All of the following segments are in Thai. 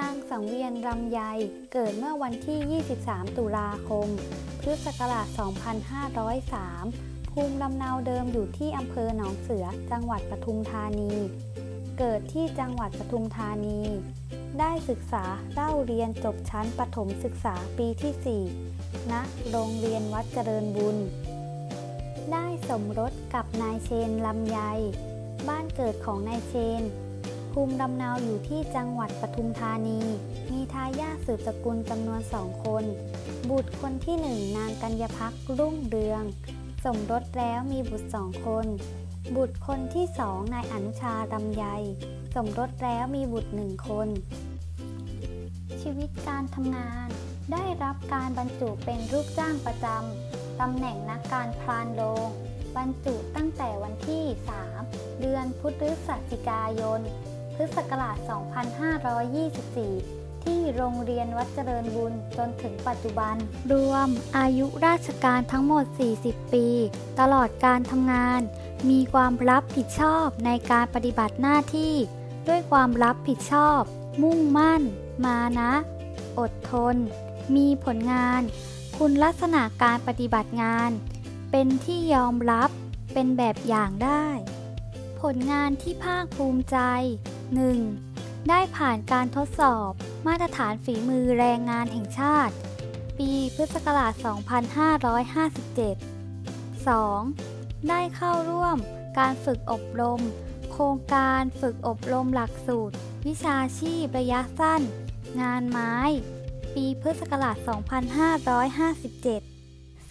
นางสังเวียนรำไยเกิดเมื่อวันที่ 23 ตุลาคม พุทธศักราช 2503 ภูมิลำเนาเดิมอยู่ที่อำเภอหนองเสือ จังหวัดปทุมธานี เกิดที่จังหวัดปทุมธานี ได้ศึกษาเล่าเรียนจบชั้นประถมศึกษาปีที่ 4 ณ โรงเรียนวัดเจริญบุญ ได้สมรสกับนายเชนลำไย บ้านเกิดของนายเชน ภูมิลำเนาอยู่ที่จังหวัดปทุมธานี มีทายาทสืบสกุลจำนวนสองคน บุตรคนที่หนึ่งนางกัญญพักรุ่งเรือง สมรสแล้วมีบุตรสองคน บุตรคนที่สองนายอนุชาลำไยสมรสแล้วมีบุตรหนึ่งคน ชีวิตการทำงาน ได้รับการบรรจุเป็นลูกจ้างประจำตำแหน่งนักการพรานโรงบรรจุตั้งแต่วันที่ 3 เดือนพุทธศักรายน พุทธศักราช 2524 ที่โรงเรียนวัดเจริญบุญจนถึงปัจจุบัน รวมอายุราชการทั้งหมด 40 ปี ตลอดการทำงาน มีความรับผิดชอบในการปฏิบัติหน้าที่ ด้วยความรับผิดชอบ มุ่งมั่น มานะ อดทน มีผลงาน คุณลักษณะการปฏิบัติงาน เป็นที่ยอมรับเป็นแบบอย่างได้ ผลงานที่ภาคภูมิใจ 1. ได้ผ่านการทดสอบมาตรฐานฝีมือแรงงานแห่งชาติ ปีพุทธศักราช 2557 2. ได้เข้าร่วมการฝึกอบรม โครงการฝึกอบรมหลักสูตร วิชาชีพระยะสั้น งานไม้ ปีพุทธศักราช 2557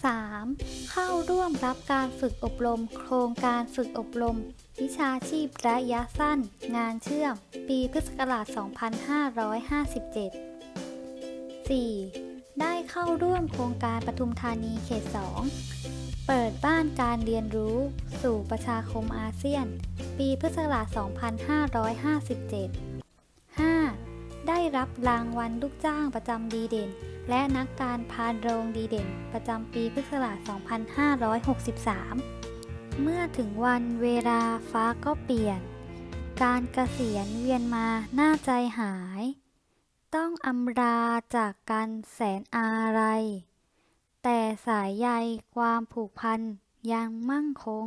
3. เข้าร่วมรับการฝึกอบรม โครงการฝึกอบรม วิชาชีพระยะสั้น งานเชื่อม ปีพุทธศักราช 2557 4. ได้เข้าร่วมโครงการปทุมธานีเขต 2 เปิดบ้านการเรียนรู้ สู่ประชาคมอาเซียน ปีพุทธศักราช 2557 5. ได้รับรางวัลลูกจ้างประจำดีเด่น และนักการพานโรงดีเด่น ประจำปีพุทธศักราช 2563 เมื่อถึงวันเวลาฟ้าก็เปลี่ยน การเกษียณเวียนมาหน้าใจหาย ต้องอำลาจากกันแสนอาลัยแต่สายใยความผูกพันยังมั่งคง